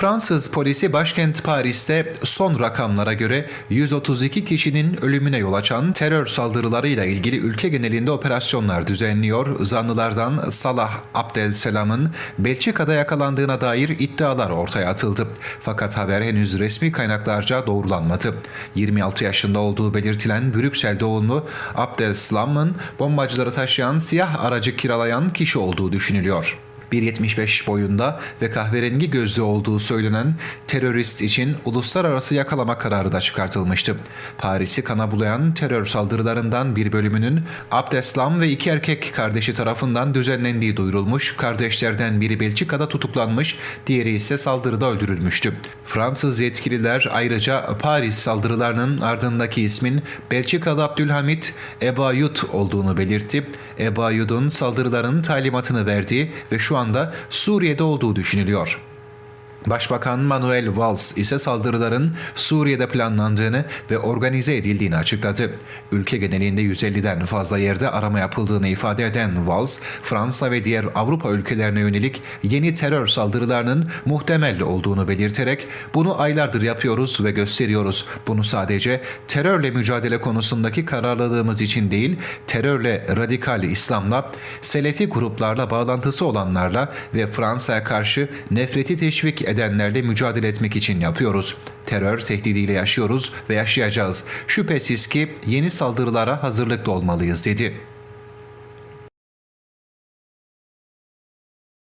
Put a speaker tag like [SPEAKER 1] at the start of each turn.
[SPEAKER 1] Fransız polisi başkent Paris'te son rakamlara göre 132 kişinin ölümüne yol açan terör saldırılarıyla ilgili ülke genelinde operasyonlar düzenliyor. Zanlılardan Salah Abdelselam'ın Belçika'da yakalandığına dair iddialar ortaya atıldı. Fakat haber henüz resmi kaynaklarca doğrulanmadı. 26 yaşında olduğu belirtilen Brüksel doğumlu Abdelselam'ın bombacıları taşıyan siyah aracı kiralayan kişi olduğu düşünülüyor. 1.75 boyunda ve kahverengi gözlü olduğu söylenen terörist için uluslararası yakalama kararı da çıkartılmıştı. Paris'i kana bulayan terör saldırılarından bir bölümünün Abdeslam ve iki erkek kardeşi tarafından düzenlendiği duyurulmuş. Kardeşlerden biri Belçika'da tutuklanmış, diğeri ise saldırıda öldürülmüştü. Fransız yetkililer ayrıca Paris saldırılarının ardındaki ismin Belçikalı Abdülhamit Ebayut olduğunu belirtti. Ebayut'un saldırıların talimatını verdiği ve şu anda Suriye'de olduğu düşünülüyor. Başbakan Manuel Valls ise saldırıların Suriye'de planlandığını ve organize edildiğini açıkladı. Ülke genelinde 150'den fazla yerde arama yapıldığını ifade eden Valls, Fransa ve diğer Avrupa ülkelerine yönelik yeni terör saldırılarının muhtemel olduğunu belirterek bunu aylardır yapıyoruz ve gösteriyoruz. Bunu sadece terörle mücadele konusundaki kararlılığımız için değil, terörle, radikal İslam'la, Selefi gruplarla bağlantısı olanlarla ve Fransa'ya karşı nefreti teşvik edenlerle mücadele etmek için yapıyoruz. Terör tehdidiyle yaşıyoruz ve yaşayacağız. Şüphesiz ki yeni saldırılara hazırlıklı olmalıyız dedi.